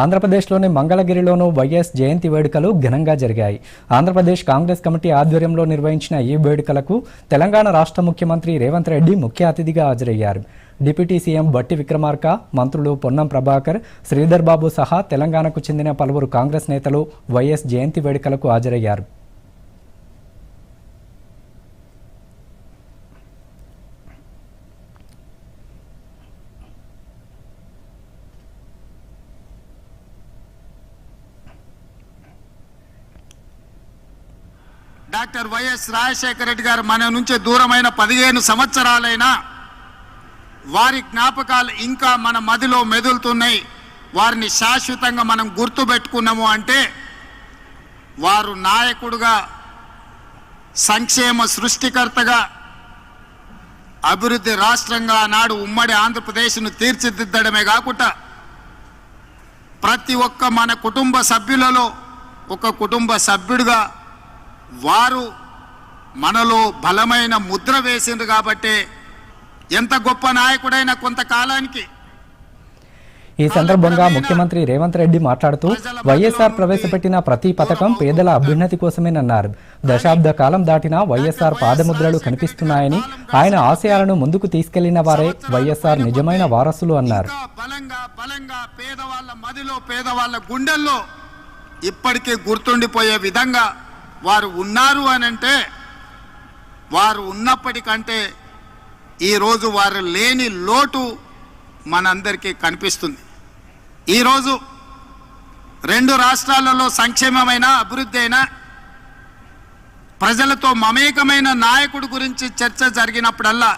ఆంధ్రప్రదేశ్లోని మంగళగిరిలోనూ వైఎస్ జయంతి వేడుకలు ఘనంగా జరిగాయి. ఆంధ్రప్రదేశ్ కాంగ్రెస్ కమిటీ ఆధ్వర్యంలో నిర్వహించిన ఈ వేడుకలకు తెలంగాణ రాష్ట్ర ముఖ్యమంత్రి రేవంత్ రెడ్డి ముఖ్య అతిథిగా హాజరయ్యారు. డిప్యూటీ సీఎం బట్టి విక్రమార్క మంత్రులు పొన్నం ప్రభాకర్ శ్రీధర్ బాబు సహా తెలంగాణకు చెందిన పలువురు కాంగ్రెస్ నేతలు వైఎస్ జయంతి వేడుకలకు హాజరయ్యారు. డాక్టర్ వైఎస్ రాజశేఖర రెడ్డి గారు మన నుంచి దూరమైన పదిహేను సంవత్సరాలైనా వారి జ్ఞాపకాలు ఇంకా మన మదిలో మెదులుతున్నాయి. వారిని శాశ్వతంగా మనం గుర్తుపెట్టుకున్నాము అంటే వారు నాయకుడుగా సంక్షేమ సృష్టికర్తగా అభివృద్ధి రాష్ట్రంగా నాడు ఉమ్మడి ఆంధ్రప్రదేశ్ను తీర్చిదిద్దడమే కాకుండా ప్రతి ఒక్క మన కుటుంబ సభ్యులలో ఒక కుటుంబ సభ్యుడిగా వారు మనలో బలమైన ముద్ర వేసిండ్రు కాబట్టి ఎంత గొప్ప నాయకుడైనా కొంతకాలానికి ఈ సందర్భంగా ముఖ్యమంత్రి రేవంత్ రెడ్డి మాట్లాడుతూ వైఎస్ఆర్ ప్రవేశపెట్టిన ప్రతి పథకం పేదల అభ్యున్నతి కోసమేనన్నారు. దశాబ్ద కాలం దాటినా వైఎస్ఆర్ పాదముద్రలు కనిపిస్తున్నాయని ఆయన ఆశయాలను ముందుకు తీసుకెళ్ళిన వారే వైఎస్ఆర్ నిజమైన వారసులు అన్నారు. ఇంకా బలంగా బలంగా పేదవాళ్ళ మదిలో పేదవాళ్ళ గుండెల్లో ఇప్పటికీ గుర్తుండిపోయే విధంగా వారు ఉన్నారు అని అంటే వారు ఉన్నప్పటికంటే ఈరోజు వారు లేని లోటు మనందరికీ కనిపిస్తుంది. ఈరోజు రెండు రాష్ట్రాలలో సంక్షేమమైన అభివృద్ధి అయినా ప్రజలతో మమేకమైన నాయకుడి గురించి చర్చ జరిగినప్పుడల్లా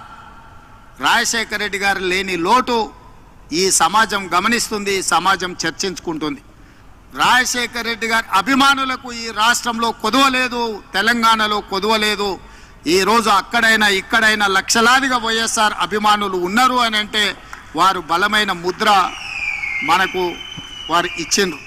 రాజశేఖర రెడ్డి గారు లేని లోటు ఈ సమాజం గమనిస్తుంది సమాజం చర్చించుకుంటుంది. రాజశేఖర రెడ్డి గారి అభిమానులకు ఈ రాష్ట్రంలో కొదవలేదు తెలంగాణలో కొదవలేదు. ఈ రోజు అక్కడైనా ఇక్కడైనా లక్షలాదిగా వైఎస్ఆర్ అభిమానులు ఉన్నారు అని అంటే వారు బలమైన ముద్ర మనకు వారు ఇచ్చిండ్రు.